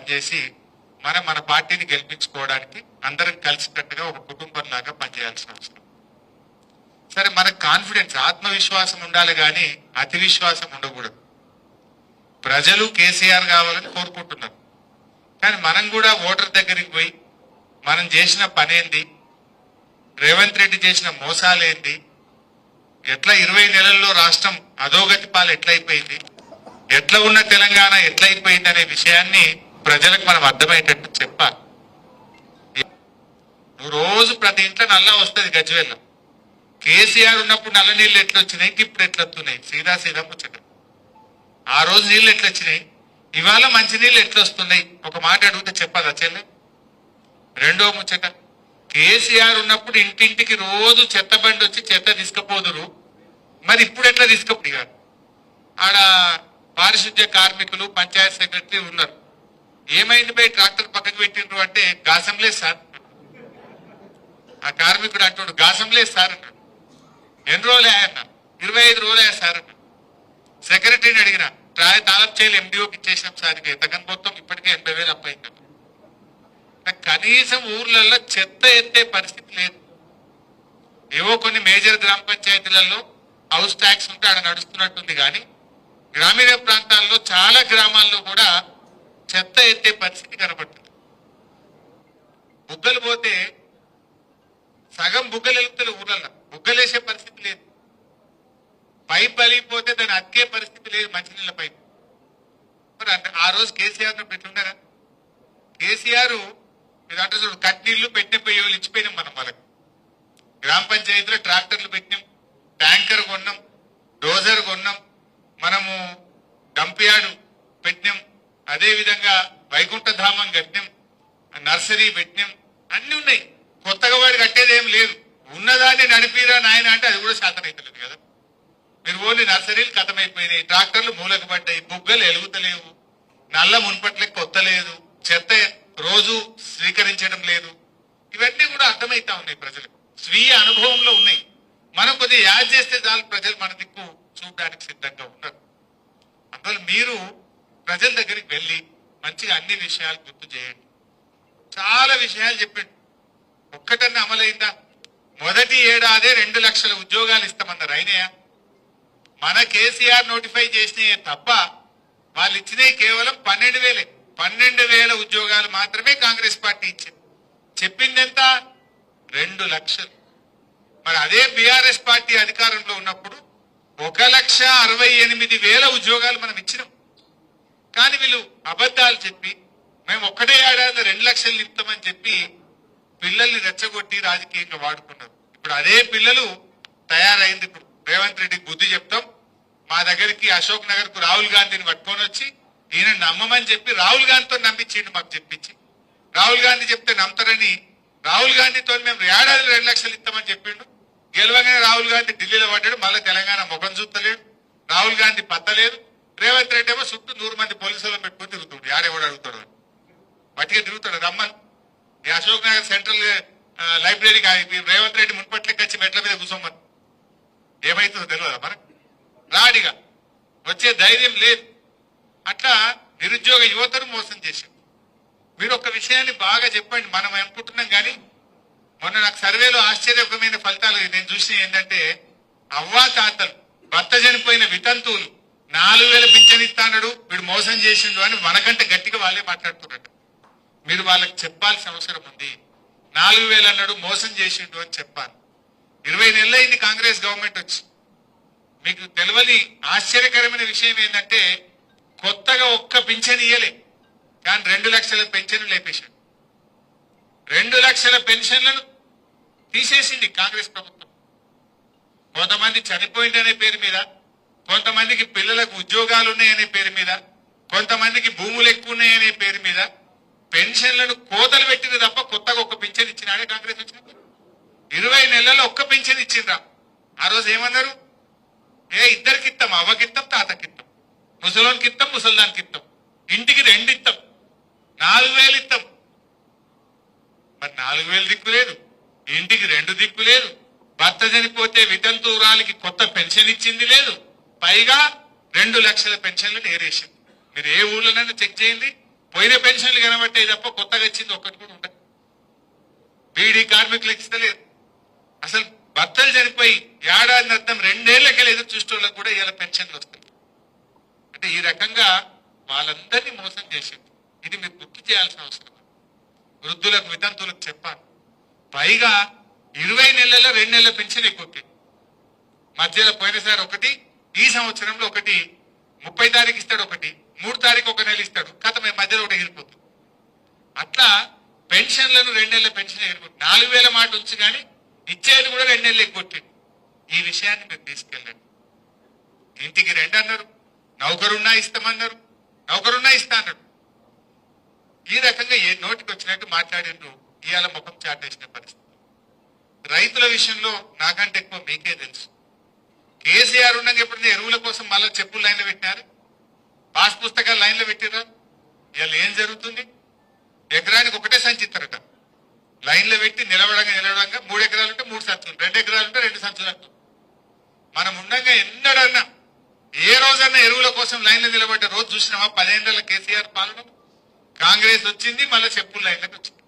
పనిచేసి మనం మన పార్టీని గెలిపించుకోవడానికి అందరం కలిసికట్టుగా ఒక కుటుంబం లాగా పనిచేయాల్సిన అవసరం. సరే మనకు కాన్ఫిడెన్స్ ఆత్మవిశ్వాసం ఉండాలి కానీ అతి విశ్వాసం ఉండకూడదు. ప్రజలు కేసీఆర్ కావాలని కోరుకుంటున్నారు. కానీ మనం కూడా ఓటర్ దగ్గరికి పోయి మనం చేసిన పనేంది రేవంత్ రెడ్డి చేసిన మోసాలేంది ఎట్లా ఇరవై నెలల్లో రాష్ట్రం అధోగతి పాలు ఎట్లయిపోయింది? ఎట్లా ఉన్న తెలంగాణ ఎట్లయిపోయింది అనే విషయాన్ని ప్రజలకు మనం అర్థమయ్యేటట్టు చెప్పాలి. నువ్వు రోజు ప్రతి ఇంట్లో నల్ల వస్తుంది గజ్వేల్లో కేసీఆర్ ఉన్నప్పుడు నల్ల నీళ్ళు ఎట్లా వచ్చినాయి ఇప్పుడు ఎట్లా వస్తున్నాయి సీదా సీదా ముచ్చట. ఆ రోజు నీళ్ళు ఎట్లా వచ్చినాయి ఇవాళ మంచి నీళ్ళు ఎట్లా వస్తున్నాయి ఒక మాట అడిగితే చెప్పదా చెల్లె? రెండో ముచ్చట. కేసీఆర్ ఉన్నప్పుడు ఇంటింటికి రోజు చెత్త బండి వచ్చి చెత్త తీసుకుపోదురు. మరి ఇప్పుడు ఎట్లా తీసుకపోయిగారు ఆడ పారిశుద్ధ్య కార్మికులు పంచాయత్ సెక్రటరీ ఉన్నారు. ఏమైంది పోయి ట్రాక్టర్ పక్కకు పెట్టిండ్రు అంటే గాసం లేదు సార్. ఆ కార్మికుడు అంటున్నాడు గాసం లేదు సార్ అన్నాడు. ఎన్ని రోజులే అన్నా ఇరవై ఐదు రోజులే సార్ సెక్రటరీని అడిగిన ట్రాయ్ తాళం చేయలు ఎండిఓకి ఇచ్చేసినాం సార్ తగన్ మొత్తం ఇప్పటికే ఎనభై వేలు అప్పయింది కనీసం ఊర్లలో చెత్త ఎత్తే పరిస్థితి లేదు. ఏవో కొన్ని మేజర్ గ్రామ పంచాయతీలలో హౌస్ ట్యాక్స్ ఉంటే ఆడ నడుస్తున్నట్టుంది కానీ గ్రామీణ ప్రాంతాల్లో చాలా గ్రామాల్లో కూడా చెత్త ఎత్తే పరిస్థితి కనబడుతుంది బుగ్గలు పోతే సగం బుగ్గలు వెళ్తారు ఊర్లలో బుగ్గలేసే పరిస్థితి లేదు. పైప్ పలిగిపోతే దాన్ని అతికే పరిస్థితి లేదు మంచినీళ్ళ పైప్. మరి అంటే ఆ రోజు కేసీఆర్ను పెట్టుండరా కేసీఆర్ అంటే చూడు కట్నీళ్ళు పెట్టిన పోయేవాళ్ళు ఇచ్చిపోయినాం మనం వాళ్ళకి. గ్రామ పంచాయతీలో ట్రాక్టర్లు పెట్టినాం ట్యాంకర్ కొన్నాం డోజర్ కొన్నాం మనము డంపియార్డు పెట్టినాం అదేవిధంగా వైకుంఠధామం కట్టినాం నర్సరీ పెట్టినాం అన్ని ఉన్నాయి. కొత్తగా వాడు కట్టేది ఏం లేదు. ఉన్నదాన్ని నడిపిరా నాయన అంటే అది కూడా శాతం అవుతలేదు కదా. మీరు ఓన్లీ నర్సరీలు కథమైపోయినాయి ట్రాక్టర్లు మూలకు పడ్డాయి బుగ్గలు ఎలుగుతలేవు నల్ల మున్పట్లే కొత్త లేదు చెత్త రోజు స్వీకరించడం లేదు. ఇవన్నీ కూడా అర్థమైతా ఉన్నాయి ప్రజలకు. స్వీయ అనుభవంలో ఉన్నాయి. మనం కొద్దిగా యాడ్ చేస్తే చాలు ప్రజలు మన దిక్కు చూడడానికి సిద్ధంగా ఉన్నారు. అందువల్ల మీరు ప్రజల దగ్గరికి వెళ్ళి మంచిగా అన్ని విషయాలు గుర్తు చేయండి. చాలా విషయాలు చెప్పండి. ఒక్కటన్నా అమలైందా? మొదటి ఏడాదే రెండు లక్షల ఉద్యోగాలు ఇస్తామన్నారు అయినాయా? మన కేసీఆర్ నోటిఫై చేసినయే తప్ప వాళ్ళు ఇచ్చినవి కేవలం పన్నెండు వేలే. పన్నెండు వేల ఉద్యోగాలు మాత్రమే కాంగ్రెస్ పార్టీ ఇచ్చింది. చెప్పింది ఎంత రెండు లక్షలు. మరి అదే బీఆర్ఎస్ పార్టీ అధికారంలో ఉన్నప్పుడు ఒక లక్ష అరవై ఎనిమిది వేల ఉద్యోగాలు మనం ఇచ్చినాం. కానీ వీళ్ళు అబద్ధాలు చెప్పి మేము ఒక్కటే ఏడాది రెండు లక్షలు నింపుతామని చెప్పి పిల్లల్ని రెచ్చగొట్టి రాజకీయంగా వాడుకున్నారు. ఇప్పుడు అదే పిల్లలు తయారైంది ఇప్పుడు. రేవంత్ రెడ్డికి బుద్ధి చెప్తాం. మా దగ్గరికి అశోక్ నగర్కు రాహుల్ గాంధీని పట్టుకొని వచ్చి ఈయన నమ్మమని చెప్పి రాహుల్ గాంధీతో నమ్మించిండు మాకు చెప్పించి. రాహుల్ గాంధీ చెప్తే నమ్ముతారని రాహుల్ గాంధీతో మేము ఏడాది రెండు లక్షలు ఇస్తామని చెప్పిండు. గెలవగానే రాహుల్ గాంధీ ఢిల్లీలో పడ్డాడు. మళ్ళీ తెలంగాణ ముఖం చూస్తలేడు. రాహుల్ గాంధీ పత్తలేదు రేవంత్ రెడ్డి ఏమో చుట్టూ నూరు మంది పోలీసులను పెట్టుకుని తిరుగుతుండు. యాడెవడు అడుగుతాడు? మట్టిగా తిరుగుతాడు. రమ్మన్. ఈ అశోక్ నగర్ సెంట్రల్ లైబ్రరీకి రేవంత్ రెడ్డి మున్పట్లకి వచ్చి మెట్ల మీద కూర్చోమని ఏమైతుందో తెలియదా మనకు? రాడిగా. వచ్చే ధైర్యం లేదు. అట్లా నిరుద్యోగ యువతను మోసం చేశారు మీరు ఒక విషయాన్ని బాగా చెప్పండి. మనం అనుకుంటున్నాం కానీ మొన్న నాకు సర్వేలో ఆశ్చర్యకరమైన ఫలితాలు నేను చూసిన ఏంటంటే అవ్వా తాతలు భర్త చనిపోయిన వితంతువులు నాలుగు వేల పింఛన్ ఇస్తాడు వీడు మోసం చేసిండు అని మనకంటే గట్టిగా వాళ్ళే మాట్లాడుతున్నట్టు మీరు వాళ్ళకి చెప్పాల్సిన అవసరం ఉంది. నాలుగు వేలు అన్నాడు మోసం చేసిండు అని చెప్పాలి. ఇరవై నెలలైంది కాంగ్రెస్ గవర్నమెంట్ వచ్చి. మీకు తెలియని ఆశ్చర్యకరమైన విషయం ఏంటంటే కొత్తగా ఒక్క పింఛన్ ఇయ్యలే. కానీ రెండు లక్షల పెన్షన్ లేపేశాడు. రెండు లక్షల పెన్షన్లను తీసేసింది కాంగ్రెస్ ప్రభుత్వం. కొంతమంది చనిపోయిందనే పేరు మీద కొంతమందికి పిల్లలకు ఉద్యోగాలు ఉన్నాయనే పేరు మీద కొంతమందికి భూములు ఎక్కువ ఉన్నాయనే పేరు మీద పెన్షన్లను కోతలు పెట్టింది తప్ప కొత్తగా ఒక్క పింఛన్ ఇచ్చినాడే కాంగ్రెస్ వచ్చినప్పుడు. ఇరవై నెలల్లో ఒక్క పింఛన్ ఇచ్చిండ్రా. ఆ రోజు ఏమన్నారు? ఏ ఇద్దరికి ఇస్తాం అవ్వకిత్తం తాతకిత్తం ముసలోనికి ఇస్తాం ముసల్దానికి ఇస్తాం ఇంటికి రెండు ఇస్తాం నాలుగు వేలు ఇస్తాం మరి నాలుగు వేలు దిక్కు లేదు. ఇంటికి రెండు దిక్కు లేదు. భర్త చనిపోతే వితంతువురాలికి కొత్త పెన్షన్ ఇచ్చింది లేదు. పైగా రెండు లక్షల పెన్షన్లు ఏరేసింది మీరు ఏ ఊర్లోనైనా చెక్ చేయండి. పోయిన పెన్షన్లు కనబట్టే తప్ప కొత్తగా వచ్చింది ఒక్కటి కూడా ఉండదు. బీడీ కార్మికులు ఇస్తలేదు. అసలు భర్తలు చనిపోయి ఏడాది అర్థం రెండేళ్ళకెళ్ళి ఎదురు చూసేవాళ్ళకి కూడా ఇలా పెన్షన్లు వస్తాయి. అంటే ఈ రకంగా వాళ్ళందరినీ మోసం చేసింది. ఇది మీరు గుర్తు చేయాల్సిన అవసరం. వృద్ధులకు వితంతులకు చెప్పాలి. పైగా ఇరవై నెలల్లో రెండు నెలల పెన్షన్ ఎక్కువ మధ్యలో పోయినసారి ఒకటి ఈ సంవత్సరంలో ఒకటి ముప్పై తారీఖు ఇస్తాడు ఒకటి మూడు తారీఖు ఒక నెల ఇస్తాడు. కథ మేము మధ్యలో ఒకటి ఎగిరిపోతుంది అట్లా పెన్షన్లను రెండు నెలల పెన్షన్ ఎగిరిపోతుంది నాలుగు వేల మాట వచ్చి కానీ ఇచ్చేది కూడా రెండు నెలలు ఎగ్గొట్టింది ఈ విషయాన్ని మీరు తీసుకెళ్ళండి. ఇంటికి రెండు అన్నారు. నౌకరున్నా ఇస్తామన్నారు. నౌకరున్నా ఇస్తా అన్నాడు ఈ రకంగా ఏ నోటికి వచ్చినట్టు మాట్లాడిండ్రు. ఇవాళ ముఖం చాటేసిన పరిస్థితి. రైతుల విషయంలో నాకంటే ఎక్కువ మీకే తెలుసు. కేసీఆర్ ఉండగా ఎప్పుడైనా ఎరువుల కోసం మళ్ళీ చెప్పులు లైన్లో పెట్టినారు. పాస్ పుస్తకాలు లైన్లో పెట్టినారు ఇవాళ ఏం జరుగుతుంది? ఎకరానికి ఒకటే సంచి ఇస్తారట లైన్లో పెట్టి నిలవడంగా నిలవడంగా మూడు ఎకరాలు ఉంటే మూడు సంచులు రెండు ఎకరాలు ఉంటే రెండు సంచులు అంటారు. మనం ఉండగా ఎన్నడన్నా ఏ రోజన్నా ఎరువుల కోసం లైన్లో నిలబడ్డ రోజు చూసినామా? పదేళ్ళ కేసీఆర్ పాలన. కాంగ్రెస్ వచ్చింది మళ్ళీ చెప్పులు లైన్లకు వచ్చింది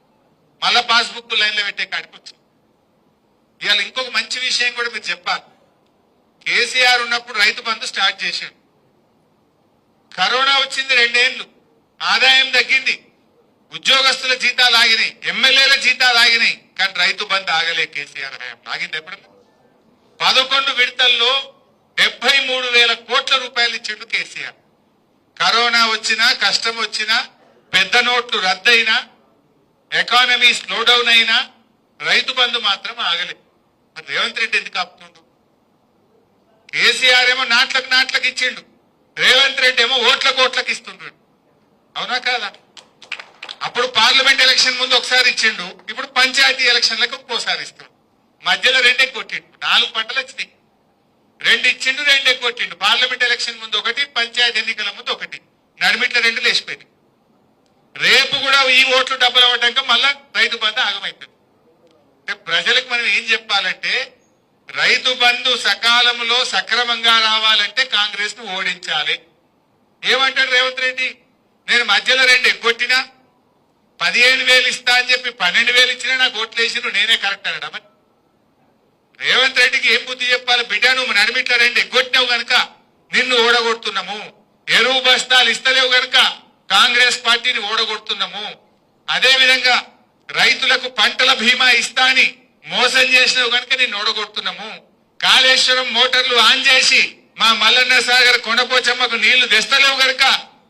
మళ్ళా పాస్బుక్ లైన్లో పెట్టే కాడికి వచ్చింది ఇవాళ ఇంకొక మంచి విషయం కూడా మీరు చెప్పాలి. కేసీఆర్ ఉన్నప్పుడు రైతు బంధు స్టార్ట్ చేశాడు. కరోనా వచ్చింది రెండేళ్ళు ఆదాయం తగ్గింది. ఉద్యోగస్తుల జీతాలు ఆగినాయి. ఎమ్మెల్యేల జీతాలు ఆగినాయి. కానీ రైతు బంధు ఆగలే కేసీఆర్ హయాం ఆగింది ఎప్పుడన్నా? పదకొండు విడతల్లో డెబ్బై మూడు వేల కోట్ల రూపాయలు ఇచ్చిండు కేసీఆర్. కరోనా వచ్చినా కష్టం వచ్చినా పెద్ద నోట్లు రద్దయినా ఎకానమీ స్లో డౌన్ అయినా రైతు బంధు మాత్రం ఆగలేదు మరి రేవంత్ రెడ్డి ఎందుకు ఆపుతుండు? కేసీఆర్ ఏమో నాట్లకు నాట్లకు ఇచ్చిండు. రేవంత్ రెడ్డి ఏమో ఓట్లకు ఓట్లకు ఇస్తుండ్రు అవునా కాదా? అప్పుడు పార్లమెంట్ ఎలక్షన్ ముందు ఒకసారి ఇచ్చిండు. ఇప్పుడు పంచాయతీ ఎలక్షన్లకు ఒక్కోసారి ఇస్తుండు. మధ్యలో రెండే కొట్టిండు. నాలుగు పంటలు వచ్చినాయి. రెండు ఇచ్చిండు రెండే కొట్టిండు. పార్లమెంట్ ఎలక్షన్ ముందు ఒకటి పంచాయతీ ఎన్నికల ముందు ఒకటి. నడిమిట్ల రెండు లేచిపోయింది రేపు కూడా ఈ ఓట్లు డబ్బులు అవ్వడానికి మళ్ళా రైతు బంధ ఆగమైపోయింది అంటే ప్రజలకు మనం ఏం చెప్పాలంటే రైతు బంధు సకాలంలో సక్రమంగా రావాలంటే కాంగ్రెస్ను ఓడించాలి. ఏమంటాడు రేవంత్ రెడ్డి? నేను మధ్యలో రెండు ఎగ్గొట్టినా? పదిహేను వేలు ఇస్తా అని చెప్పి పన్నెండు వేలు ఇచ్చినా నాకు ఓట్లు నేనే కరెక్ట్ అన్నాడా రేవంత్ రెడ్డికి ఏం బుద్ధి చెప్పాలి? బిడ్డ నువ్వు నడిమిట్ల రెండు ఎగ్గొట్టినావు గనక నిన్ను ఓడగొడుతున్నాము. ఎరువు బస్తాలు ఇస్తలేవు గనక కాంగ్రెస్ పార్టీని ఓడగొడుతున్నాము. అదే విధంగా రైతులకు పంటల బీమా ఇస్తా అని మోసం చేసినావు గనుక నేను ఓడగొడుతున్నాము. కాళేశ్వరం మోటార్లు ఆన్ చేసి మా మల్లన్న సాగర్ కొండపోచమ్మకు నీళ్ళు తెస్తలేవు కనుక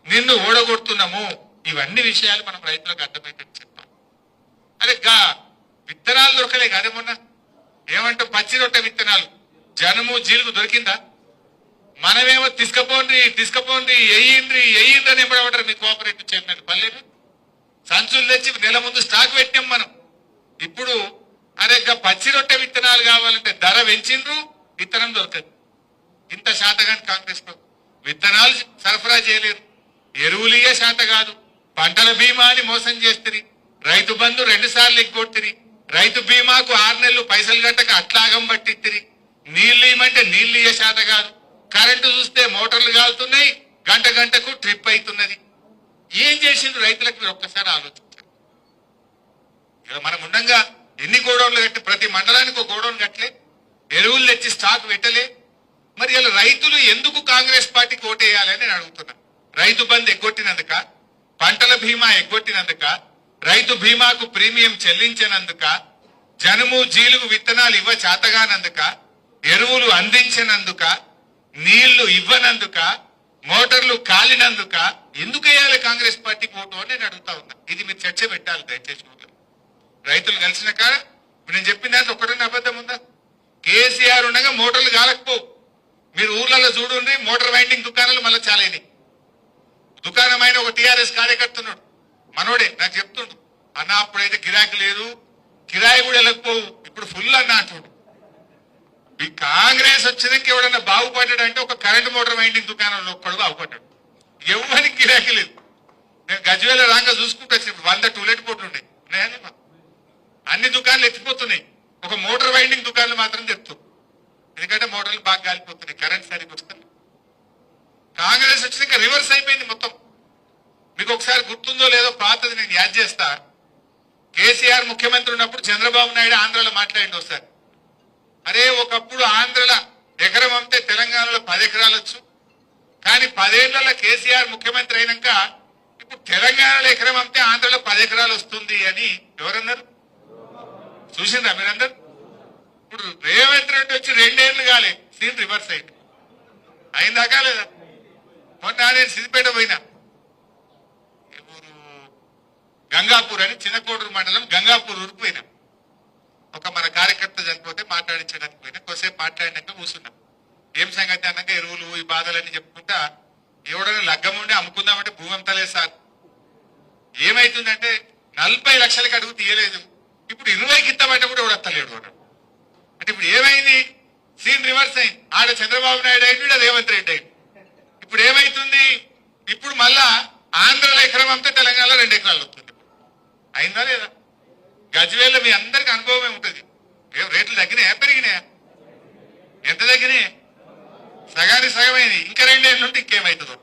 నిన్ను ఓడగొడుతున్నాము. ఇవన్నీ విషయాలు మనం రైతులకు అర్థమయ్యేటట్టు చెప్పాలి అరే గా విత్తనాలు దొరకలే కదా మొన్న? ఏమంటే పచ్చి రొట్టె విత్తనాలు. జనము జీలుగు దొరికిందా? మనమేమో తీసుకపోండి తీసుకపోండి ఎయ్యిండ్రి ఎయ్యిండ్రి అని ఎంబడమంటారు మీ కోఆపరేటివ్ చైర్మన్. పల్లెలు సంచులు తెచ్చి నెల ముందు స్టాక్ పెట్టాం మనం. ఇప్పుడు అరే ఇంకా పచ్చి రొట్టె విత్తనాలు కావాలంటే ధర పెంచిండ్రు విత్తనం దొరకదు. ఇంత శాతగాని కాంగ్రెస్ ప్రభుత్వం. విత్తనాలు సరఫరా చేయలేరు. ఎరువులియే శాత కాదు. పంటల బీమా అని మోసం చేస్తుంది రైతు బంధు రెండు సార్లు ఎగ్గొట్టిరి. రైతు బీమాకు ఆరు నెలలు పైసలు గట్టక అట్లాగం పట్టిత్తిరి. నీళ్ళు ఇవ్వమంటే నీళ్ళు ఇయ్యే శాత కాదు. కరెంటు చూస్తే మోటార్లు కాలుతున్నాయి గంట గంటకు ట్రిప్ అవుతున్నది ఏం చేసిండ్రు రైతులకు మీరు ఒక్కసారి ఆలోచించారు ఇక మనం ఉండంగా ఎన్ని గోడౌన్లు కట్టి ప్రతి మండలానికి ఒక గోడౌన్ కట్టలే? ఎరువులు తెచ్చి స్టాక్ పెట్టలే? మరి ఇలా రైతులు ఎందుకు కాంగ్రెస్ పార్టీకి ఓటేయాలని నేను అడుగుతున్నా. రైతు బంద్ ఎగ్గొట్టినందుక పంటల బీమా ఎగ్గొట్టినందుక రైతు బీమాకు ప్రీమియం చెల్లించినందుక జనుము జీలుగు విత్తనాలు ఇవ్వ చేతగానందుక ఎరువులు అందించినందుక నీళ్ళు ఇవ్వనందుక మోటార్లు కాలినందుక ఎందుకు వేయాలి కాంగ్రెస్ పార్టీకి ఓటు అని నేను అడుగుతా ఉన్నా. ఇది మీరు చర్చ పెట్టాలి దయచేసి రైతులు కలిసిన కాడ ఇప్పుడు నేను చెప్పిన దాంట్లో ఒకటన్నా అబద్ధం ఉందా? కేసీఆర్ ఉండగా మోటార్లు కాలకపోవు. మీరు ఊర్లలో చూడండి మోటార్ వైండింగ్ దుకాణాలు మళ్ళీ చాలేని. దుకాణమైన ఒక టీఆర్ఎస్ కార్యకర్తున్నాడు మనోడే నాకు చెప్తుండు అన్న అప్పుడైతే గిరాకీ లేదు కిరాయి కూడా వెళ్ళకపోవు ఇప్పుడు ఫుల్ అన్న అంటుడు. ఈ కాంగ్రెస్ వచ్చినాక ఎవడన్నా బాగుపడ్డాడు అంటే ఒక కరెంట్ మోటార్ వైండింగ్ దుకాణంలో ఒక్కడు బాగుపడ్డాడు. ఎవరికి గిరాకీ లేదు. నేను గజ్వేల రాగా చూసుకుంటూ వచ్చినప్పుడు వంద టూలెట్ బోర్డులు ఉన్నాయి అన్ని దుకాణాలు ఎత్తిపోతున్నాయి. ఒక మోటార్ వైండింగ్ దుకాణాలు మాత్రం తెత్తు ఎందుకంటే మోటార్లు బాగా గాలిపోతున్నాయి. కరెంట్ సరిగ్గా వస్తుంది. కాంగ్రెస్ వచ్చినాక రివర్స్ అయిపోయింది మొత్తం. మీకు ఒకసారి గుర్తుందో లేదో పాతది నేను యాద్ చేస్తా. కేసీఆర్ ముఖ్యమంత్రి ఉన్నప్పుడు చంద్రబాబు నాయుడు ఆంధ్రలో మాట్లాడింది ఒకసారి. అరే ఒకప్పుడు ఆంధ్రలో ఎకరం అమ్మితే తెలంగాణలో పది ఎకరాలు వచ్చు. కానీ పదేళ్ళలో కేసీఆర్ ముఖ్యమంత్రి అయినాక ఇప్పుడు తెలంగాణలో ఎకరం అమ్మితే ఆంధ్రలో పది ఎకరాలు వస్తుంది అని ఎవరన్నారు? చూసిందా మీరందరు? ఇప్పుడు రేవంత్ రెడ్డి వచ్చి రెండేళ్ళు కాలే సీన్ రివర్స్ అయింది. అయిందా కాలేదా మొన్న నేను సిద్దిపేట పోయినా. ఊరు గంగాపూర్ అని చిన్నకోడూరు మండలం గంగాపూర్ ఊరిపోయినా ఒక మన కార్యకర్త చనిపోతే మాట్లాడించడానికి పోయినా. కొద్దిసేపు మాట్లాడినాక కూర్చున్నా. ఏం సంగతి అన్నాక ఎరువులు ఈ బాధలన్నీ చెప్పుకుంటా ఎవడైనా లగ్గం ఉండి అమ్ముకుందామంటే భూమి అంతలేదు సార్. ఏమైతుందంటే నలభై లక్షలకి అడుగు తీయలేదు. ఇప్పుడు ఇరవైకి ఇస్తామంటే కూడా ఎవడు వస్తలేడు అన్నాడు. అంటే ఇప్పుడు ఏమైంది? సీన్ రివర్స్ అయింది. ఆడ చంద్రబాబు నాయుడు అయింది ఈడ రేవంత్ రెడ్డి అయింది ఇప్పుడు ఏమైతుంది? ఇప్పుడు మళ్ళా ఆంధ్రలో ఎకరం అమ్మితే తెలంగాణలో రెండు ఎకరాలు వస్తుంది. అయిందా లేదా? గజ్వేల్లో మీ అందరికి అనుభవమే ఉంటుంది. రేట్లు తగ్గినాయా? పెరిగినాయా? ఎంత తగ్గినాయి? సగానికి సగమైంది. ఇంకా రెండేళ్ళు ఉంటే ఇంకేమవుతుందో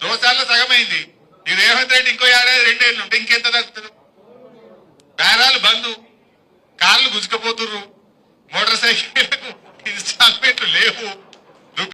దోసాల్లో సగమైంది. ఈ రేవంత్ రెడ్డి ఇంకో ఏడాది రెండేళ్ళు ఉంటే ఇంకెంత తగ్గుతుంది? బేరాలు బంధు కార్లు గుంజుకపోతుర్రు మోటార్ సైకిళ్ళకు ఇన్స్టాల్మెంట్లు లేవు.